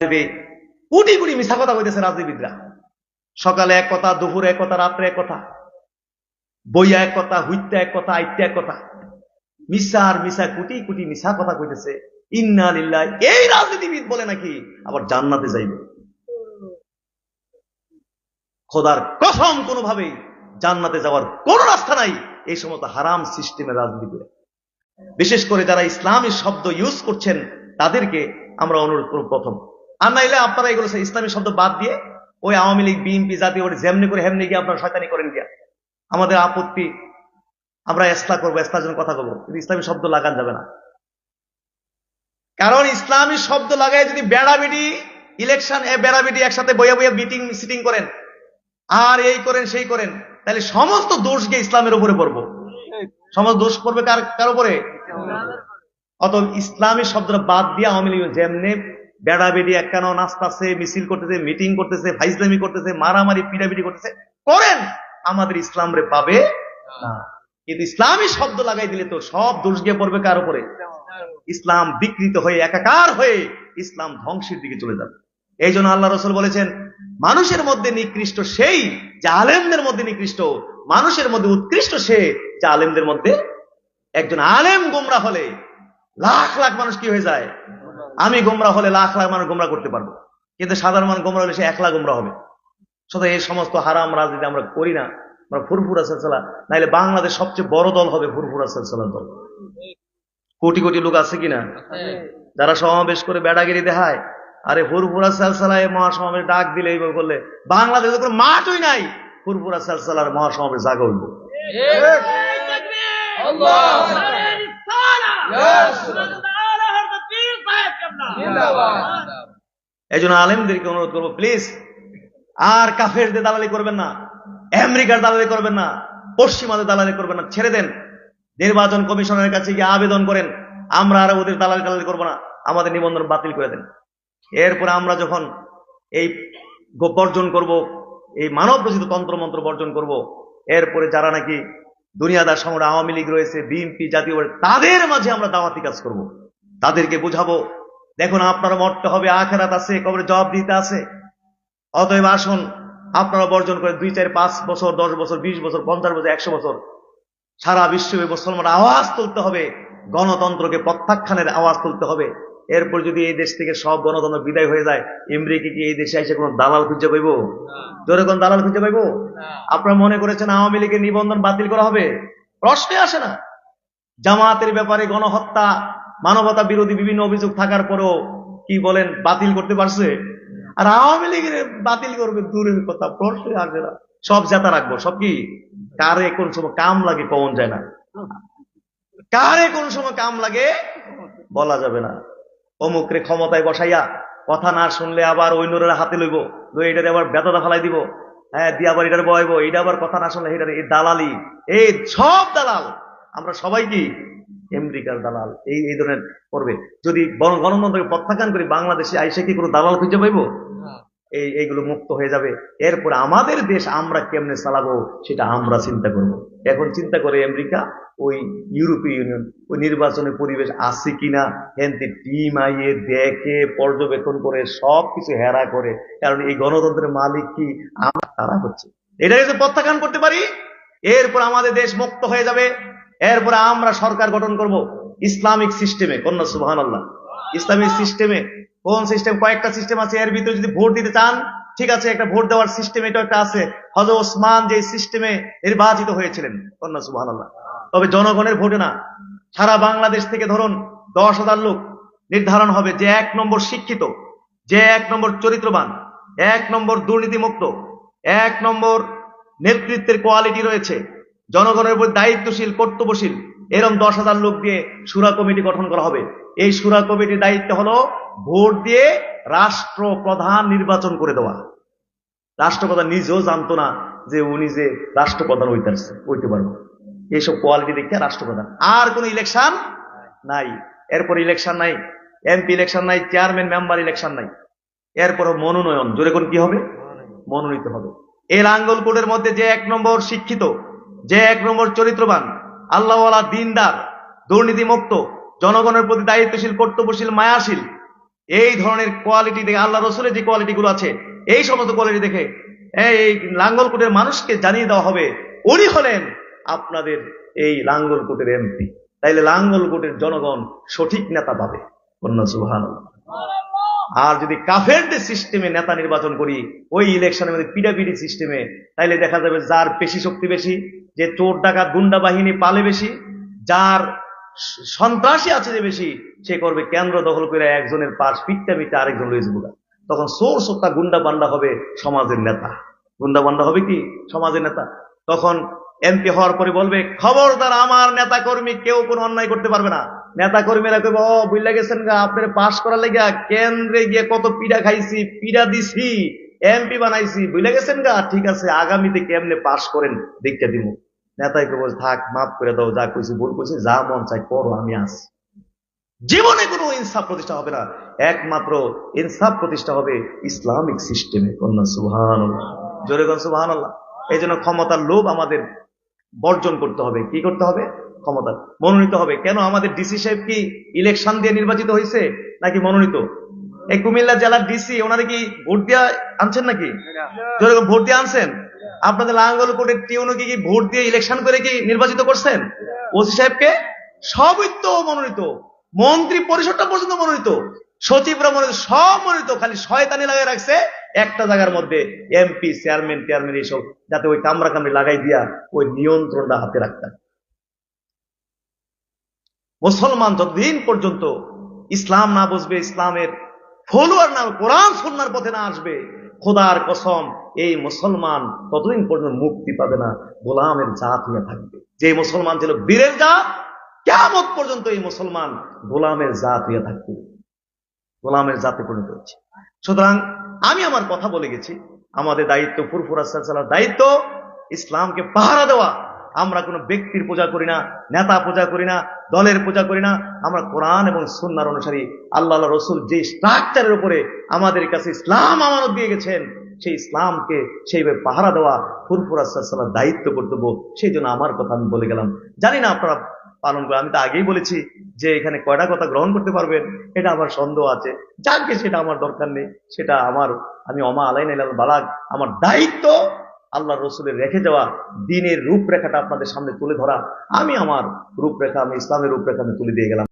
দেবে। কোটি কোটি মিশা কথা কইতেছে রাজনীতিবিদরা সকালে এক কথা, দুপুরে এক কথা, রাত্রে এক কথা। বইয়া এক কথা হুইতে এক কথা আইতে এক কথা। মিশা আর মিশা কোটি কোটি মিশা কথা কইতেছে। ইন্না লিল্লাহ, এই রাজনীতিবিদ বলে নাকি আবার জান্নাতে যাইবে। খোদার কসম কোনোভাবেই জান্নাতে যাওয়ার কোন রাস্তা নাই এই সমস্ত হারাম সিস্টেমের রাজনীতি বিশেষ করে যারা ইসলামী শব্দ ইউজ করছেন, তাদেরকে আমরা অনুরোধ করব প্রথম আর নাইলে আপনারা এগুলো ইসলামী শব্দ বাদ দিয়ে ওই আওয়ামী লীগ, বিএনপি জাতীয় পার্টি যেমনি করে হেমনি গিয়ে আপনারা শয়তানি করেন গিয়া। আমাদের আপত্তি, আমরা এসলা করব এসলার জন্য কথা বলব। কিন্তু ইসলামী শব্দ লাগান যাবে না। কারণ ইসলামী শব্দ লাগায় যদি বেড়াবিডি, ইলেকশন বেড়াবিডি একসাথে বইয়া বইয়া মিটিং সিটিং করেন, আর এই করেন, সেই করেন, তাহলে সমস্ত দোষ গিয়ে ইসলামের উপরে পড়ব। সমস্ত দোষ পড়বে কার কার উপরে? অত ইসলামী শব্দটা বাদ দিয়ে আওয়ামী লীগ যেমনে বেড়াবেড়ি একখানো নাস্তাছে মিছিল করতেছে মিটিং করতেছে, ফাইজলামি করতেছে, মারামারি, পিড়াপিড়ি করতেছে, করেন। আমাদের ইসলাম রে পাবে কিন্তু ইসলামী শব্দ লাগাই দিলে তো সব দোষ গিয়ে পড়বে কার উপরে? ইসলাম বিকৃত হয়ে, একাকার হয়ে ইসলাম ধ্বংসের দিকে চলে যাবে। এই জন্য আল্লাহ রসুল বলেছেন, মানুষের মধ্যে নিকৃষ্ট সেই যা আলেমদের মধ্যে নিকৃষ্ট, মানুষের মধ্যে উৎকৃষ্ট সে যা আলেমদের মধ্যে একজন আলেম গোমরা হলে লাখ লাখ মানুষ কি হয়ে যায়? আমি গোমরা হলে লাখ লাখ মানুষ গোমরা করতে পারব। কিন্তু সাধারণ মানুষ গোমরা হলে সে একলা গোমরা হবে। শুধু এই সমস্ত হারাম রাজনীতি আমরা করি না। আমরা ফুরফুরা সেলসেলা। নাইলে বাংলাদেশ সবচেয়ে বড় দল হবে ফুরফুরা সেলসেলার দল। কোটি কোটি লোক আছে কিনা? যারা সমাবেশ করে বেড়াগিরি দেখায়। আরে ফুরফুরা সেলসেলায় মহাসমাবেশ ডাক দিলে এইভাবে করলে বাংলাদেশে কোনো মাঠই নাই। ফুরফুরা সেলসেলার মহাসমাবেশ জাগা হইব। এই জন্য আলেমদেরকে অনুরোধ করব প্লিজ আর কাফেরদের দালালি করবেন না, আমেরিকার দালালি করবেন না, পশ্চিমাদের দালালি করবেন না, ছেড়ে দেন। নির্বাচন কমিশনের কাছে গিয়ে আবেদন করেন, আমরা আর ওদের দালালি দালালি করব না, আমাদের নিবন্ধন বাতিল করে দেন। এরপরে আমরা যখন এই বর্জন করব, এই মানব রচিত তন্ত্রমন্ত্র বর্জন করব, এরপরে যারা নাকি দুনিয়াদার সংগ্রাম আওয়ামী লীগ রয়েছে, বিএনপি জাতীয় তাদের মাঝে আমরা দাওয়াতি কাজ করব। তাদেরকে বুঝাবো দেখুন আপনারা মরতে হবে আখেরাত আছে কবরে জবাব দিতে আছে। অতএব আসুন আপনারা বর্জন করে দুই চার পাঁচ বছর দশ বছর বিশ বছর পঞ্চাশ বছর একশো বছর সারা বিশ্বে মুসলমান আওয়াজ তুলতে হবে গণতন্ত্রকে প্রত্যাখ্যানের আওয়াজ তুলতে হবে। এরপর যদি এই দেশ থেকে সব গণতন্ত্র বিদায় হয়ে যায় আমেরিকা কি এই দেশে এসে কোনো দালাল খুঁজে পাইব? জোরে কোন দালাল খুঁজে পাইব? আপনারা মনে করেছেন আওয়ামী লীগের নিবন্ধন বাতিল করা হবে? প্রশ্নে আসে না। জামাতের ব্যাপারে গণহত্যা মানবতা বিরোধী বিভিন্ন অভিযোগ থাকার পরেও কি বলেন, বাতিল করতে পারছে? আর আওয়ামী লীগের বাতিল করবে দূরের কথা প্রশ্নে আসে না। সব জেতা রাখব। সব কি? কারে কোন সময় কাম লাগে কমন যায় না। কারে কোন সময় কাম লাগে বলা যাবে না। অমুকরে ক্ষমতায় বসাইয়া কথা না শুনলে আবার ওই নোরের হাতে লইব, লই এটারে আবার বেতনা ফেলাই দিব। হ্যাঁ দিয়ে আবার এটার বয়ব এটা আবার কথা না শুনলে এটার এই দালালি। এই সব দালাল। আমরা সবাই কি আমেরিকার দালাল এই এই ধরনের করবে। যদি গণ- গণতন্ত্রকে প্রত্যাখ্যান করি বাংলাদেশে আইসে কি কোনো দালাল খুঁজে পাইবো? এই এইগুলো মুক্ত হয়ে যাবে। এরপর আমাদের দেশ আমরা কেমনে চালাবো সেটা আমরা চিন্তা করব। এখন চিন্তা করে আমেরিকা ওই ইউরোপীয় ইউনিয়ন ওই নির্বাচনের পরিবেশ আছে কিনা হেনতে টিম আইয়ে দেখে পর্যবেক্ষণ করে সব কিছু হেরা করে কারণ এই গণতন্ত্রের মালিক কি? আমরা তারা হচ্ছে। এটা যদি প্রত্যাখ্যান করতে পারি এরপর আমাদের দেশ মুক্ত হয়ে যাবে। এরপরে আমরা সরকার গঠন করব ইসলামিক সিস্টেমে, কন্যা সুবাহান আল্লাহ ইসলামিক সিস্টেমে কোন সিস্টেম? কয়েকটা সিস্টেম আছে, এর ভিতরে যদি ভোট দিতে চান, ঠিক আছে, একটা ভোট দেওয়ার সিস্টেম এটা একটা আছে। হজ ওসমান যে সিস্টেমে নির্বাচিত হয়েছিলেন, কন্যা সুবাহান আল্লাহ তবে জনগণের ভোটে না, সারা বাংলাদেশ থেকে ধরুন দশ হাজার লোক নির্ধারণ হবে যে এক নম্বর শিক্ষিত, যে এক নম্বর চরিত্রবান, এক নম্বর দুর্নীতিমুক্ত, এক নম্বর নেতৃত্বের কোয়ালিটি রয়েছে। জনগণের উপর দায়িত্বশীল, কর্তব্যশীল, এরম দশ হাজার লোক দিয়ে সুরা কমিটি গঠন করা হবে। এই সুরা কমিটির দায়িত্ব হলো ভোট দিয়ে রাষ্ট্র প্রধান নির্বাচন করে দেওয়া। রাষ্ট্রপ্রধান নিজেও জানতো না যে উনি যে রাষ্ট্রপ্রধান হইতে হইতে পারব। এইসব কোয়ালিটি দেখে রাষ্ট্রপ্রধান। আর কোন ইলেকশন নাই। এরপর ইলেকশন নাই, এমপি ইলেকশন নাই, চেয়ারম্যান, মেম্বার ইলেকশন নাই। এরপর মনোনয়ন, জোরে কোন কি হবে? মনোনীত হবে। এই লাঙ্গল কোডের মধ্যে যে এক নম্বর শিক্ষিত যে এক নম্বর চরিত্রবান, আল্লাহওয়ালা দিনদার, দুর্নীতিমুক্ত, জনগণের প্রতি দায়িত্বশীল, কর্তব্যশীল, মায়াশীল, এই ধরনের কোয়ালিটি দেখে, আল্লাহ রসুলের যে কোয়ালিটি গুলো আছে, এই সমস্ত কোয়ালিটি দেখে, এই লাঙ্গলকোটের মানুষকে জানিয়ে দেওয়া হবে, উনি হলেন আপনাদের এই লাঙ্গলকোটের এমপি। তাইলে লাঙ্গলকোটের জনগণ সঠিক নেতা পাবে। কন্যা সুহান আর যদি কাফেরদের সিস্টেমে নেতা নির্বাচন করি, ওই ইলেকশনের মধ্যে পিডাপিডি সিস্টেমে, তাইলে দেখা যাবে যার পেশি শক্তি বেশি, যে চোর ডাকাত গুন্ডা বাহিনী পালে বেশি, যার সন্ত্রাসী আছে যে বেশি, সে করবে কেন্দ্র দখল করে একজনের পাশ পিটটা পিটটা আরেকজন রয়েছে বোকা তখন সোর সোতা গুন্ডা বান্ডা হবে সমাজের নেতা। গুন্ডা বান্ডা হবে কি? সমাজের নেতা। তখন এমপি হওয়ার পরে বলবে, খবরদার, আমার নেতা কর্মী কেউ কোনো অন্যায় করতে পারবে না। নেতা কর্মীরা কইব, ও বুঝলা গেছেন গা, আপনার পাশ করার লেগা কেন্দ্রে গিয়ে কত পিড়া খাইছি, পিড়া দিছি, এমপি বানাইছি বুঝলা গেছেন গা? ঠিক আছে, আগামীতে কেমনে পাশ করেন? দেখতে দিব নেতাই কেবল থাক, মাফ করে দাও, যা কইছি, ভুল কইছি, যা মন চাই করো, আমি আছি। জীবনে কোনো ইনসাফ প্রতিষ্ঠা হবে না, একমাত্র ইনসাফ প্রতিষ্ঠা হবে ইসলামিক সিস্টেমে। কন্যা সুহান জোরে সুহান আল্লাহ এই জন্য ক্ষমতার লোভ আমাদের বর্জন করতে হবে। কি করতে হবে? ক্ষমতা। মনোনীত হবে। কেন? আমাদের ডিসি সাহেব কি ইলেকশন দিয়ে নির্বাচিত হয়েছে নাকি মনোনীত? এই কুমিল্লা জেলার ডিসি ওনারা কি ভোট দিয়ে আনছেন নাকি? গন, ভোট দিয়ে আনছেন। আপনাদের লাঙ্গল কোর্টের টিউনো কি ভোট দিয়ে ইলেকশন করে কি নির্বাচিত করছেন? ওসি সাহেবকে? সবই তো মনোনীত। মন্ত্রী পরিষদটা পর্যন্ত মনোনীত। সচিবরা মনোনীত। সব মনোনীত। খালি শয়তানি লাগাই রাখছে একটা জায়গার মধ্যে এমপি চেয়ারম্যান চেয়ারম্যান এইসব যাতে ওই কামরা কামড়ি লাগাই দিয়া ওই নিয়ন্ত্রণটা হাতে রাখতেন মুসলমান যতদিন পর্যন্ত ইসলাম না বুঝবে, ইসলামের ফলোয়ার না, কোরআন সন্ন্যার পথে না আসবে, খোদার কসম এই মুসলমান ততদিন পর্যন্ত মুক্তি পাবে না, গোলামের জাত হয়ে থাকবে। যে মুসলমান ছিল বীরের জাত কেমন পর্যন্ত এই মুসলমান গোলামের জাত হয়ে থাকবে। গোলামের জাতে পরিণত হচ্ছে। সুতরাং আমি আমার কথা বলে গেছি। আমাদের দায়িত্ব ফুরফুরার দায়িত্ব, ইসলামকে পাহারা দেওয়া। আমরা কোনো ব্যক্তির পূজা করি না, নেতা পূজা করি না, দলের পূজা করি না। আমরা কোরআন এবং সুন্নার অনুসারী। আল্লাহ রসুল যে স্ট্রাকচারের উপরে আমাদের কাছে ইসলাম আমানত দিয়ে গেছেন, সেই ইসলামকে সেইভাবে পাহারা দেওয়া ফুরফুরার দায়িত্ব কর্তব্য, সেই জন্য আমার কথা আমি বলে গেলাম। জানি না আপনারা পালন করে আমি তো আগেই বলেছি যে এখানে কয়টা কথা গ্রহণ করতে পারবেন, এটা আমার সন্দেহ আছে। যাকে সেটা আমার দরকার নেই, সেটা আমার, আমি অমা আলাইন বালাগ আমার দায়িত্ব আল্লাহ রসুলের রেখে যাওয়া দিনের রূপরেখাটা আপনাদের সামনে তুলে ধরা। আমি আমার রূপরেখা, আমি ইসলামের রূপরেখা আমি তুলে দিয়ে গেলাম।